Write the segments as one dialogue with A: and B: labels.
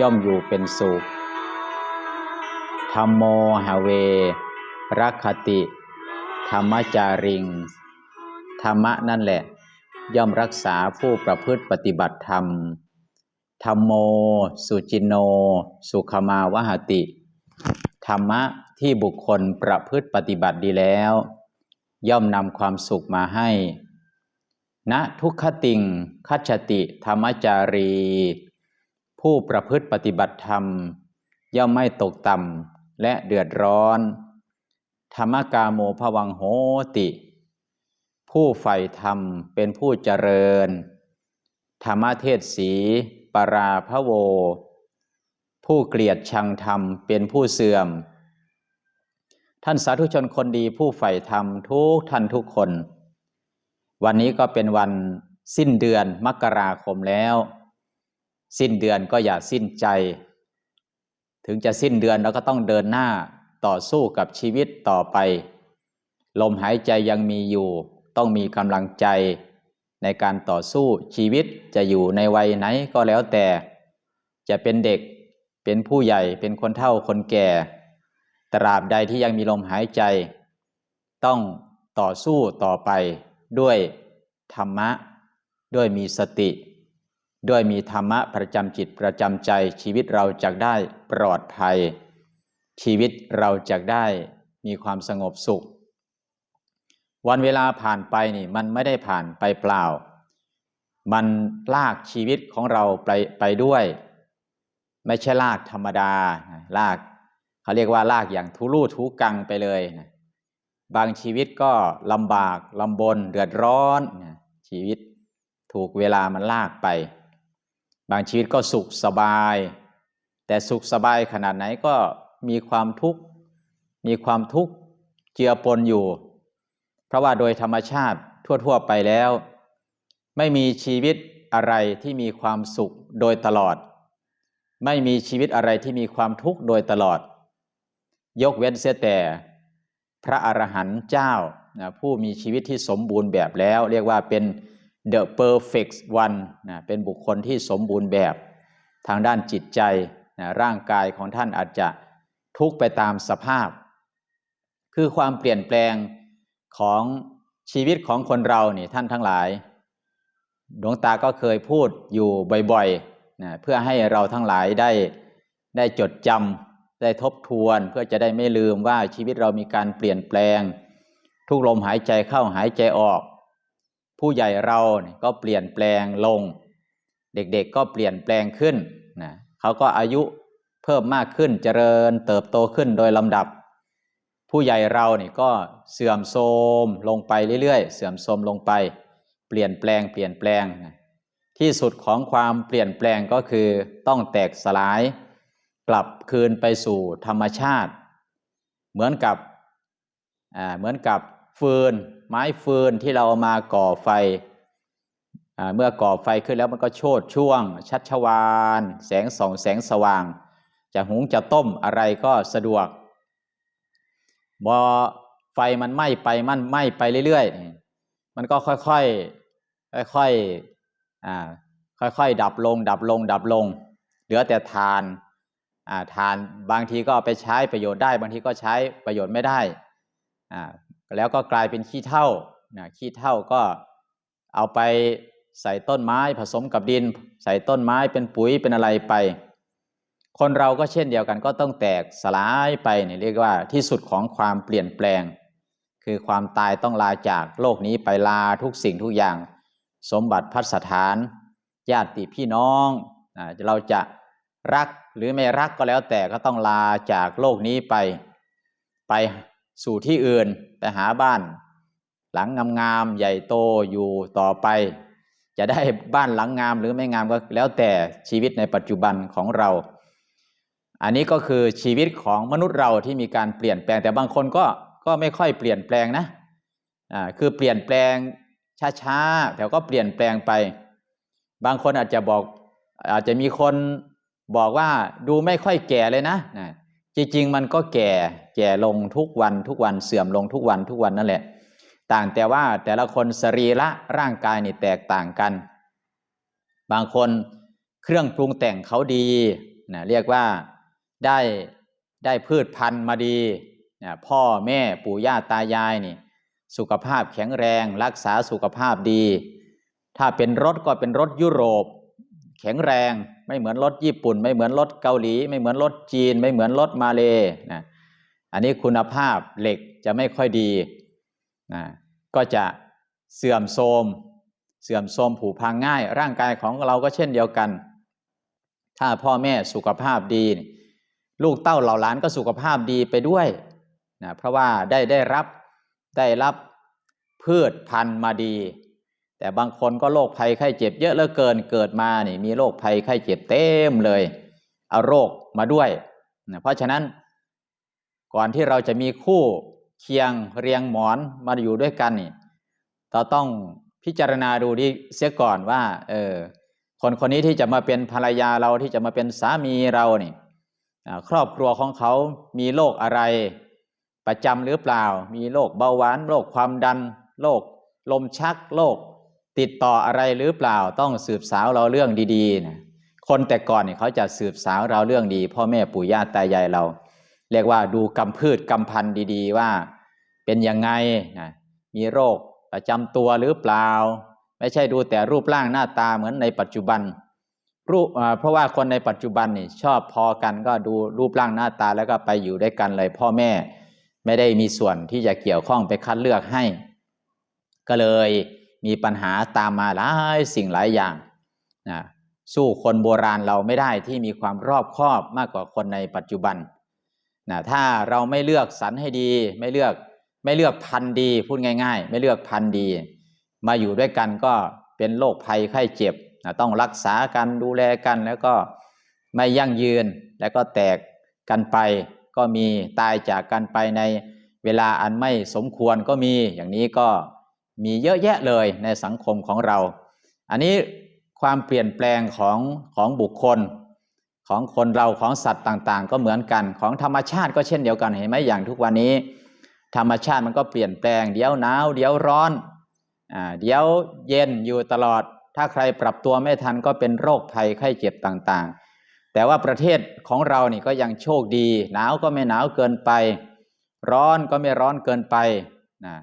A: ย่อมอยู่เป็นสุขธรรมโมหเวรักขติ ธรรมจาริง ธรรมะนั่นแหละ ย่อมรักษาผู้ประพฤติปฏิบัติธรรม ธรรมโม สุจินโน สุขมาวหติ ธรรมะที่บุคคลประพฤติปฏิบัติดีแล้ว ย่อมนำความสุขมาให้ณทุกขติงคัจติ ธรรมจารี ผู้ประพฤติปฏิบัติธรรม ย่อมไม่ตกต่ำและเดือดร้อน ธรรมกาโมภวังโหติ ผู้ใฝ่ธรรมเป็นผู้เจริญ ธรรมเทศสีปราพะโว ผู้เกลียดชังธรรมเป็นผู้เสื่อม ท่านสาธุชนคนดีผู้ใฝ่ธรรมทุกท่านทุกคน วันนี้ก็เป็นวันสิ้นเดือนมกราคมแล้ว สิ้นเดือนก็อย่าสิ้นใจ ถึงจะสิ้นเดือนเราก็ต้องเดินหน้าต่อสู้กับชีวิตต่อไป ลมหายใจยังมีอยู่ ต้องมีกำลังใจในการต่อสู้ชีวิตจะอยู่ในวัยไหนก็แล้วแต่ จะเป็นเด็กเป็นผู้ใหญ่เป็นคนเฒ่าคนแก่ ตราบใดที่ยังมีลมหายใจ ต้องต่อสู้ต่อไปด้วยธรรมะ ด้วยมีสติ ด้วยมีธรรมะประจำจิตประจำใจชีวิตเราจะได้ปลอดภัย ชีวิตเราจะได้มีความสงบสุข วันเวลาผ่านไปนี่มันไม่ได้ผ่านไปเปล่า มันลากชีวิตของเราไปไปด้วย ไม่ใช่ลากธรรมดาลากเขาเรียกว่าลากอย่างทุลู่ทุกังไปเลยนะบางชีวิตก็ลำบากลำบนเดือดร้อนชีวิตถูกเวลามันลากไป บางชีวิตก็สุขสบาย แต่สุขสบายขนาดไหนก็มีความทุกข์มีความทุกข์เจือปนอยู่ เพราะว่าโดยธรรมชาติทั่ว ๆ ไปแล้ว ไม่มีชีวิตอะไรที่มีความสุขโดยตลอด ไม่มีชีวิตอะไรที่มีความทุกข์โดยตลอด ยกเว้นเสียแต่พระอรหันต์เจ้านะผู้มีชีวิตที่สมบูรณ์แบบแล้ว เรียกว่าเป็น the perfect one นะเป็นบุคคลที่สมบูรณ์แบบทางด้านจิตใจนะร่างกายของท่านอาจจะทุกไปตามสภาพ คือความเปลี่ยนแปลงของชีวิตของคนเรานี่ท่านทั้งหลาย ดวงตาก็เคยพูดอยู่บ่อยๆนะเพื่อให้เราทั้งหลายได้ได้จดจำได้ทบทวนเพื่อจะได้ไม่ลืมว่าชีวิตเรามีการเปลี่ยนแปลง ทุกลมหายใจเข้าหายใจออก ผู้ใหญ่เราก็เปลี่ยนแปลงลง เด็กๆก็เปลี่ยนแปลงขึ้นนะเขาก็อายุเพิ่มมากขึ้นเจริญเติบโตขึ้นโดยลำดับ ผู้ใหญ่เราเนี่ก็เสื่อมโทรมลงไปเรื่อยๆ เสื่อมโทรมลงไป เปลี่ยนแปลงเปลี่ยนแปลงที่สุดของความเปลี่ยนแปลงก็คือต้องแตกสลาย กลับคืนไปสู่ธรรมชาติ เหมือนกับเหมือนกับ ฟืน ไม้ฟืนที่เราเอามาก่อไฟ เมื่อก่อไฟขึ้นแล้วมันก็โชดช่วง ชัชวาน แสงส่องแสงสว่าง จะหุงจะต้มอะไรก็สะดวกพอไฟมันไหม้ไปมันไหม้ไปเรื่อยๆ มันก็ค่อยๆ ค่อยๆ อ่า ค่อยๆ ดับลง ดับลง ดับลง เหลือแต่ทาน อ่า ทานบางทีก็เอาไปใช้ประโยชน์ได้ บางทีก็ใช้ประโยชน์ไม่ได้ อ่า แล้วก็กลายเป็นขี้เถ้านะขี้เถ้าก็เอาไปใส่ต้นไม้ผสมกับดิน ใส่ต้นไม้เป็นปุ๋ยเป็นอะไรไป คนเราก็เช่นเดียวกันก็ต้องแตกสลายไปเนี่ยเรียกว่าที่สุดของความเปลี่ยนแปลง คือความตายต้องลาจากโลกนี้ไปลาทุกสิ่งทุกอย่าง สมบัติพัสถานญาติพี่น้องเราจะรักหรือไม่รักก็แล้วแต่ก็ต้องลาจากโลกนี้ไป ไป สู่ที่อื่นไปหาบ้าน หลังงามๆใหญ่โตอยู่ต่อไป จะได้บ้านหลังงามหรือไม่งามก็แล้วแต่ชีวิตในปัจจุบันของเรา อันนี้ก็คือชีวิตของมนุษย์เราที่มีการเปลี่ยนแปลงแต่บางคนก็ก็ไม่ค่อยเปลี่ยนแปลงนะอ่าคือเปลี่ยนแปลงช้าๆแต่ก็เปลี่ยนแปลงไป บางคนอาจจะบอกอาจจะมีคนบอกว่าดูไม่ค่อยแก่เลยนะนะ จริงๆมันก็แก่แก่ลงทุกวันทุกวันเสื่อมลงทุกวันทุกวันนั่นแหละ ต่างแต่ว่าแต่ละคนสรีระร่างกายนี่แตกต่างกัน บางคนเครื่องปรุงแต่งเขาดีนะเรียกว่าได้ได้พืชพันธุ์มาดีนะพ่อแม่ปู่ย่าตายายนี่ สุขภาพแข็งแรง รักษาสุขภาพดี ถ้าเป็นรถก็เป็นรถยุโรป แข็งแรง ไม่เหมือนรถญี่ปุ่น ไม่เหมือนรถเกาหลี ไม่เหมือนรถจีน ไม่เหมือนรถมาเลนะอันนี้คุณภาพเหล็กจะไม่ค่อยดีนะก็จะเสื่อมโทรมเสื่อมโทรมผุพังง่าย ร่างกายของเราก็เช่นเดียวกัน ถ้าพ่อแม่สุขภาพดี ลูกเต้าเหล่าหลานก็สุขภาพดีไปด้วยนะเพราะว่าได้ได้รับได้รับพืชพันธุ์มาดี แต่บางคนก็โรคภัยไข้เจ็บเยอะเหลือเกินเกิดมานี่มีโรคภัยไข้เจ็บเต็มเลย เอาโรคมาด้วยนะเพราะฉะนั้นก่อนที่เราจะมีคู่เคียงเรียงหมอนมาอยู่ด้วยกันนี่เราต้องพิจารณาดูดีเสียก่อนว่า เออคนคนนี้ที่จะมาเป็นภรรยาเราที่จะมาเป็นสามีเรานี่ครอบครัวของเขามีโรคอะไร ประจำหรือเปล่า มีโรคเบาหวานโรคความดันโรคลมชักโรค ติดต่ออะไรหรือเปล่าต้องสืบสาวเราเรื่องดีๆนะคนแต่ก่อนเนี่ยเขาจะสืบสาวเราเรื่องดี พ่อแม่ปู่ย่าตายายเรา เรียกว่าดูกำพืชกำพันธุ์ดี ๆ ว่า เป็นยังไงนะมีโรคประจำตัวหรือเปล่า ไม่ใช่ดูแต่รูปร่างหน้าตาเหมือนในปัจจุบันรูปเพราะว่าคนในปัจจุบันนี่ชอบพอกันก็ดูรูปร่างหน้าตาแล้วก็ไปอยู่ด้วยกันเลยพ่อแม่ ไม่ได้มีส่วนที่จะเกี่ยวข้องไปคัดเลือกให้ ก็เลย มีปัญหาตามมาหลายสิ่งหลายอย่างนะสู้คนโบราณเราไม่ได้ที่มีความรอบคอบมากกว่าคนในปัจจุบันนะถ้าเราไม่เลือกสรรให้ดีไม่เลือกไม่เลือกพันดีพูดง่าย ๆ ไม่เลือกพันดี มาอยู่ด้วยกันก็เป็นโรคภัยไข้เจ็บนะต้องรักษากันดูแลกันแล้วก็ไม่ยั่งยืนแล้วก็แตกกันไป ก็มีตายจากกันไปในเวลาอันไม่สมควรก็มีอย่างนี้ก็ มีเยอะแยะเลยในสังคมของเรา อันนี้ความเปลี่ยนแปลงของของบุคคล ของคนเราของสัตว์ต่างๆ ก็เหมือนกันของธรรมชาติก็เช่นเดียวกันเห็นไหมอย่างทุกวันนี้ ธรรมชาติมันก็เปลี่ยนแปลงเดี๋ยวหนาวเดี๋ยวร้อนอ่าเดี๋ยวเย็นอยู่ตลอด ถ้าใครปรับตัวไม่ทันก็เป็นโรคภัยไข้เจ็บต่างๆ แต่ว่าประเทศของเรานี่ก็ยังโชคดี หนาวก็ไม่หนาวเกินไป ร้อนก็ไม่ร้อนเกินไปนะ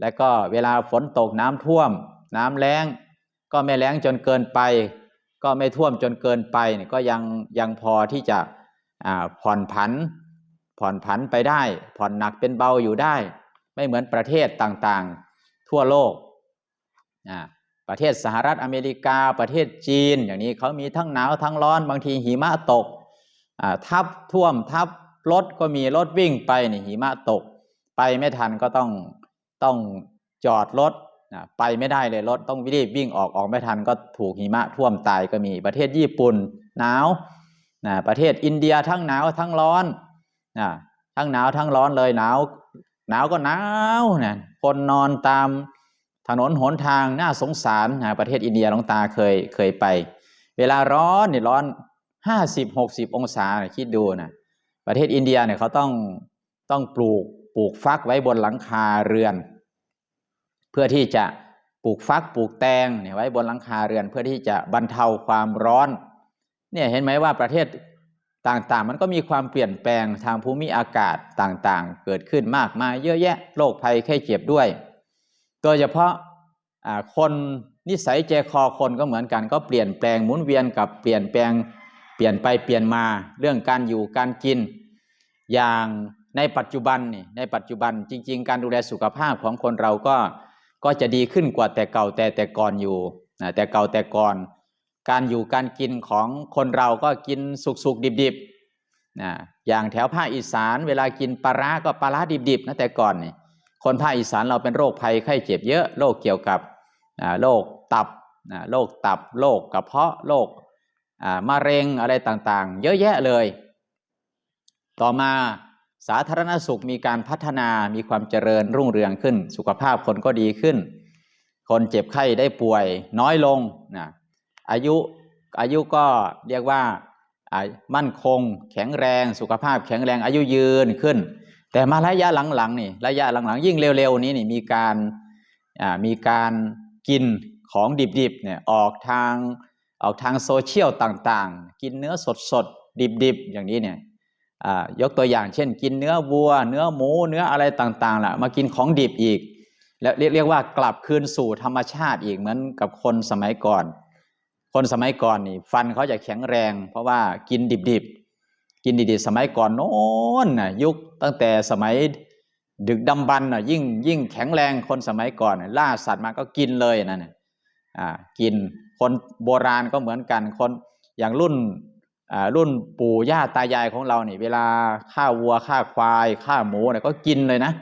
A: และก็เวลาฝนตกน้ำท่วม น้ำแล้ง ก็ไม่แล้งจนเกินไป ก็ไม่ท่วมจนเกินไปนี่ก็ยังยังพอที่จะผ่อนผัน ผ่อนผันไปได้ ผ่อนหนักเป็นเบาอยู่ได้ ไม่เหมือนประเทศต่างๆ ทั่วโลก ประเทศสหรัฐอเมริกาประเทศจีน อย่างนี้เขามีทั้งหนาวทั้งร้อน บางทีหิมะตกทับท่วมทับรถก็มีรถวิ่งไปนี่หิมะตก ไปไม่ทันก็ต้อง ต้องจอดรถนะไปไม่ได้เลยรถต้องรีบวิ่งออกออกไม่ทันก็ถูกหิมะท่วมตายก็มีประเทศญี่ปุ่นหนาวนะประเทศอินเดียทั้งหนาวทั้งร้อนนะทั้งหนาวทั้งร้อนเลยหนาวหนาวก็หนาวนะคนนอนตามถนนหนทางน่าสงสารนะประเทศอินเดียหลวงตาเคยเคยไป เวลาร้อนเนี่ยร้อนห้าสิบหกสิบองศานะคิดดูนะประเทศอินเดียเนี่ยเขาต้องต้องปลูก ปลูกฟักไว้บนหลังคาเรือน เพื่อที่จะปลูกฟักปลูกแตงเนี่ยไว้บนหลังคาเรือน เพื่อที่จะบรรเทาความร้อน เนี่ยเห็นไหมว่าประเทศต่างๆ มันก็มีความเปลี่ยนแปลงทางภูมิอากาศต่างๆ เกิดขึ้นมากมายเยอะแยะโรคภัยไข้เจ็บด้วย โดยเฉพาะคนนิสัยใจคอคนก็เหมือนกันก็เปลี่ยนแปลงหมุนเวียนกับเปลี่ยนแปลงไปปลี่ยนไปเปลี่ยนมาเรื่องการอยู่การกิน อย่าง ในปัจจุบันนี่ในปัจจุบันจริง ๆ การดูแลสุขภาพของคนเราก็ก็จะดีขึ้นกว่าแต่เก่าแต่แต่ก่อนอยู่นะแต่เก่าแต่ก่อน การอยู่การกินของคนเราก็กินสุกๆดิบๆนะอย่างแถวภาคอีสาน เวลากินปลาร้าก็ปลาร้าดิบๆนะแต่ก่อนนี่คนภาคอีสานเราเป็นโรคภัยไข้เจ็บเยอะโรคเกี่ยวกับโรคตับโรคตับโรคกระเพาะโรคมะเร็งอะไรต่างๆ เยอะแยะเลย ต่อมา สาธารณสุขมีการพัฒนามีความเจริญรุ่งเรืองขึ้น สุขภาพคนก็ดีขึ้น คนเจ็บไข้ได้ป่วยน้อยลงนะอายุอายุก็เรียกว่ามั่นคง แข็งแรง สุขภาพแข็งแรงอายุยืนขึ้น แต่มาระยะหลังๆนี่ระยะหลังๆ ยิ่งเร็วๆ นี้นี่มีการมีการกินของดิบๆเนี่ยออกทางออกทางโซเชียลต่างๆ กินเนื้อสดๆดิบๆ อย่างนี้เนี่ย ยกตัวอย่างเช่น กินเนื้อวัว เนื้อหมู เนื้ออะไรต่างๆล่ะมากินของดิบอีก แล้วเรียกว่ากลับคืนสู่ธรรมชาติอีกเหมือนกับคนสมัยก่อน คนสมัยก่อนนี่ฟันเขาจะแข็งแรง เพราะว่ากินดิบๆกินดิบๆสมัยก่อนโน้นนะยุคตั้งแต่สมัยดึกดำบรรนะยิ่งยิ่งแข็งแรงคนสมัยก่อนล่าสัตว์มาก็กินเลยนั่นกินคนโบราณก็เหมือนกันคนอย่างรุ่น รุ่นปู่ย่าตายายของเราเนี่ยเวลาฆ่าวัวฆ่าควายฆ่าหมูเนี่ยก็กินเลยนะ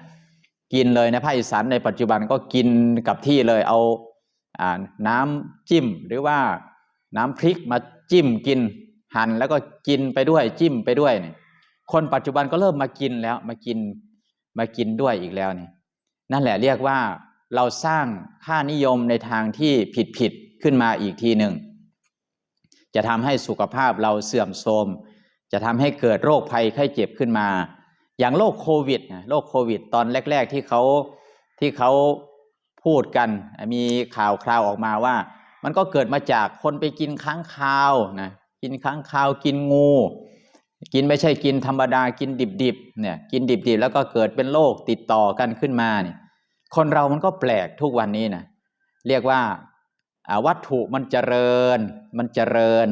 A: กินเลยนะภาคอีสานในปัจจุบันก็กินกับที่เลยเอาน้ำจิ้มหรือว่าน้ำพริกมาจิ้มกินหั่นแล้วก็กินไปด้วยจิ้มไปด้วยเนี่ยคนปัจจุบันก็เริ่มมากินแล้วมากินมากินด้วยอีกแล้วนี่นั่นแหละเรียกว่าเราสร้างค่านิยมในทางที่ผิดผิดขึ้นมาอีกทีหนึ่ง จะทำให้สุขภาพเราเสื่อมโทรม จะทำให้เกิดโรคภัยไข้เจ็บขึ้นมา อย่างโรคโควิดโรคโควิด ตอนแรก ๆ ที่เขาที่เขาพูดกัน มีข่าวคราวออกมาว่า มันก็เกิดมาจากคนไปกินค้างคาวนะกินค้างคาวกินงู กินไม่ใช่กินธรรมดากินดิบๆเนี่ยกินดิบๆแล้วก็เกิดเป็นโรคติดต่อกันขึ้นมาเนี่ยคนเรามันก็แปลกทุกวันนี้นะเรียกว่า วัตถุมันเจริญ มันเจริญ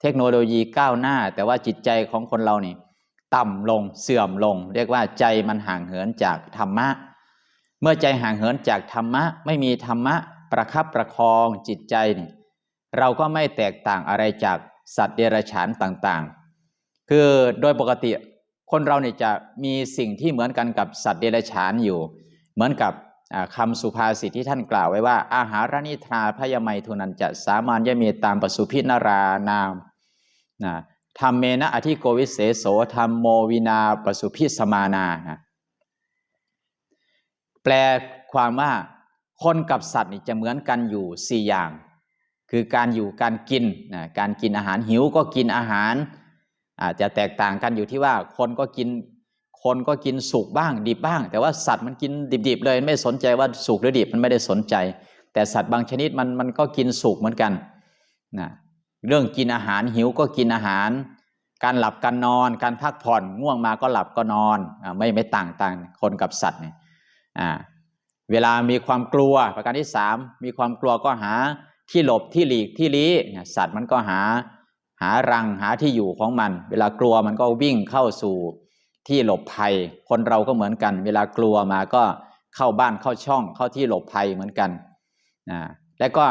A: เทคโนโลยีก้าวหน้า แต่ว่าจิตใจของคนเรานี่ ต่ำลงเสื่อมลง เรียกว่าใจมันห่างเหินจากธรรมะ เมื่อใจห่างเหินจากธรรมะ ไม่มีธรรมะประคับประคองจิตใจนี่เราก็ไม่แตกต่างอะไรจากสัตว์เดรัจฉานต่างๆ คือโดยปกติคนเราเนี่ยจะมีสิ่งที่เหมือนกันกับสัตว์เดรัจฉานอยู่ เหมือนกับ คำสุภาษิตที่ท่านกล่าวไว้ว่า อาหารนิทราพยามัยทุนันจะสามานยเมตามปสุพินารานามนะธรรมเมนะอธิโกวิเศษโสธรรมโมวินาปสุพิสมานานะแปลความว่าคนกับสัตว์นี่จะเหมือนกันอยู่สี่อย่าง คือการอยู่การกินนะการกินอาหารหิวก็กินอาหารอาจจะแตกต่างกันอยู่ที่ว่าคนก็กิน คนก็กินสุกบ้างดิบบ้าง แต่ว่าสัตว์มันกินดิบๆเลยไม่สนใจว่าสุกหรือดิบมันไม่ได้สนใจ แต่สัตว์บางชนิดมันมันก็กินสุกเหมือนกันนะเรื่องกินอาหารหิวก็กินอาหาร การหลับการนอน การพักผ่อนง่วงมาก็หลับก็นอนอไม่ไม่ต่างต่างคนกับสัตว์เนี่ยเวลามีความกลัวประการที่สามมีความกลัวก็หาที่หลบที่หลีกที่ลี้สัตว์มันก็หาหารังหาที่อยู่ของมัน เวลากลัวมันก็วิ่งเข้าสู่ ที่หลบภัย คนเราก็เหมือนกัน เวลากลัวมาก็เข้าบ้านเข้าช่องเข้าที่หลบภัยเหมือนกันนะและก็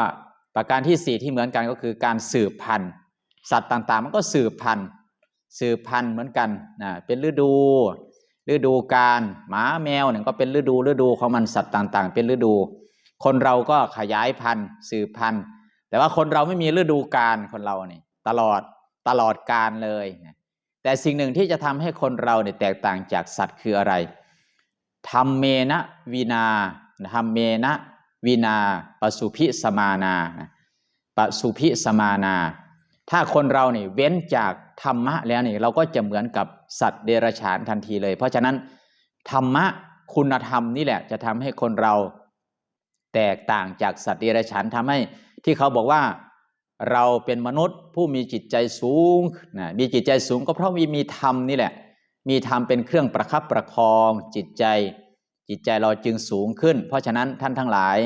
A: ประการที่สี่ที่เหมือนกันก็คือการสืบพันธุ์ สัตว์ต่างๆ มันก็สืบพันธุ์สืบพันธุ์เหมือนกันนะเป็นฤดูฤดูการหมาแมวเนี่ยก็เป็นฤดูฤดูของมันสัตว์ต่างๆ เป็นฤดู คนเราก็ขยายพันธุ์สืบพันธุ์ แต่ว่าคนเราไม่มีฤดูการคนเราเนี่ยตลอดตลอดการเลยนะ แต่สิ่งหนึ่งที่จะทำให้คนเราเนี่ยแตกต่างจากสัตว์คืออะไรธรรมเมนะวินาธรรมเมนะวินาปสุพิสมานาปสุพิสมานา ถ้าคนเราเนี่ยเว้นจากธรรมะแล้วเนี่ยเราก็จะเหมือนกับสัตว์เดรัจฉานทันทีเลย เพราะฉะนั้นธรรมะคุณธรรมนี่แหละจะทำให้คนเราแตกต่างจากสัตว์เดรัจฉานทำให้ที่เขาบอกว่า เราเป็นมนุษย์ผู้มีจิตใจสูงนะมีจิตใจสูงก็เพราะมีมีธรรมนี่แหละ มีธรรมเป็นเครื่องประคับประคองจิตใจ จิตใจเราจึงสูงขึ้น เพราะฉะนั้นท่านทั้งหลาย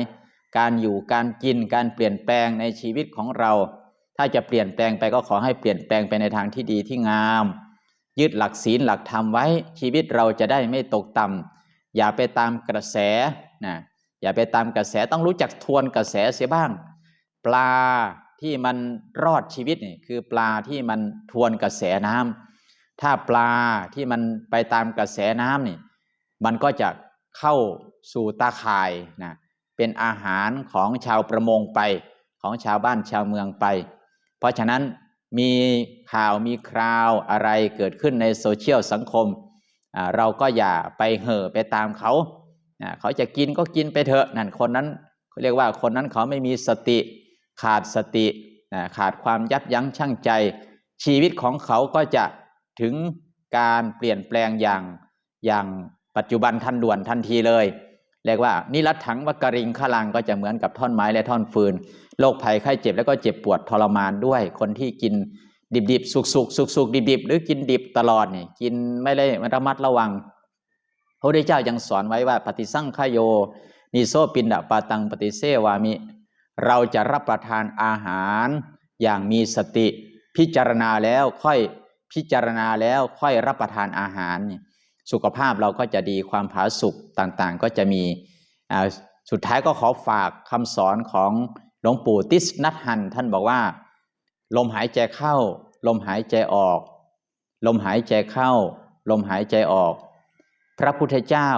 A: การอยู่การกินการเปลี่ยนแปลงในชีวิตของเรา ถ้าจะเปลี่ยนแปลงไปก็ขอให้เปลี่ยนแปลงไปในทางที่ดีที่งาม ยึดหลักศีลหลักธรรมไว้ชีวิตเราจะได้ไม่ตกต่ำอย่าไปตามกระแสนะอย่าไปตามกระแสต้องรู้จักทวนกระแสเสียบ้าง ปลา ที่มันรอดชีวิตนี่คือปลาที่มันทวนกระแสน้ำถ้าปลาที่มันไปตามกระแสน้ำนี่มันก็จะเข้าสู่ตาข่ายนะเป็นอาหารของชาวประมงไปของชาวบ้านชาวเมืองไป เพราะฉะนั้นมีข่าวมีคราวอะไรเกิดขึ้นในโซเชียลสังคม เราก็อย่าไปเห่อไปตามเขาอ่าเขาจะกินก็กินไปเถอะนั่นคนนั้นเขาเรียกว่าคนนั้นเขาไม่มีสติ ขาดสติขาดความยับยั้งชั่งใจ ชีวิตของเขาก็จะถึงการเปลี่ยนแปลงอย่างอย่างปัจจุบันทันด่วนทันทีเลยเรียกว่านิรัตถังวกริงขลังก็จะเหมือนกับท่อนไม้และท่อนฟืนโรคภัยไข้เจ็บแล้วก็เจ็บปวดทรมานด้วย คนที่กินดิบดิบสุกสุกสุกสุกดิบดิบหรือกินดิบตลอดนี่กินไม่ได้ระมัดระวัง พระพุทธเจ้ายังสอนไว้ว่าปฏิสั่งขโยนิโซปินดาปาตังปฏิเสวามิ เราจะรับประทานอาหารอย่างมีสติ พิจารณาแล้วค่อยพิจารณาแล้วค่อยรับประทานอาหาร สุขภาพเราก็จะดีความผาสุกต่างๆ ก็จะมีอ่าสุดท้ายก็ขอฝากคำสอนของหลวงปู่ติสนัทหันท่านบอกว่า ลมหายใจเข้า ลมหายใจออก ลมหายใจเข้า ลมหายใจออก พระพุทธเจ้า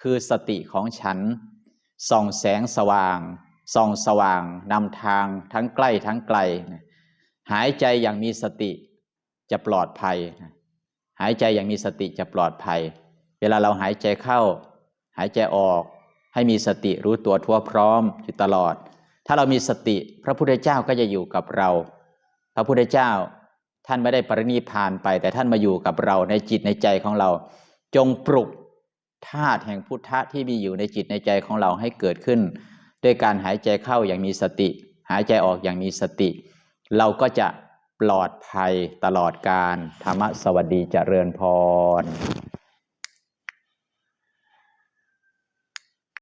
A: คือสติของฉันส่องแสงสว่าง ส่องสว่างนำทางทั้งใกล้ทั้งไกล หายใจอย่างมีสติจะปลอดภัย หายใจอย่างมีสติจะปลอดภัย เวลาเราหายใจเข้า หายใจออกให้มีสติรู้ตัวทั่วพร้อมอยู่ตลอด ถ้าเรามีสติพระพุทธเจ้าก็จะอยู่กับเรา พระพุทธเจ้าท่านไม่ได้ปรินิพานไป แต่ท่านมาอยู่กับเราในจิตในใจของเรา จงปลุกธาตุแห่งพุทธะที่มีอยู่ในจิตในใจของเราให้เกิดขึ้น ด้วยการหายใจเข้าอย่างมีสติ หายใจออกอย่างมีสติ เราก็จะปลอดภัยตลอดการธรรมสวัสดีเจริญพร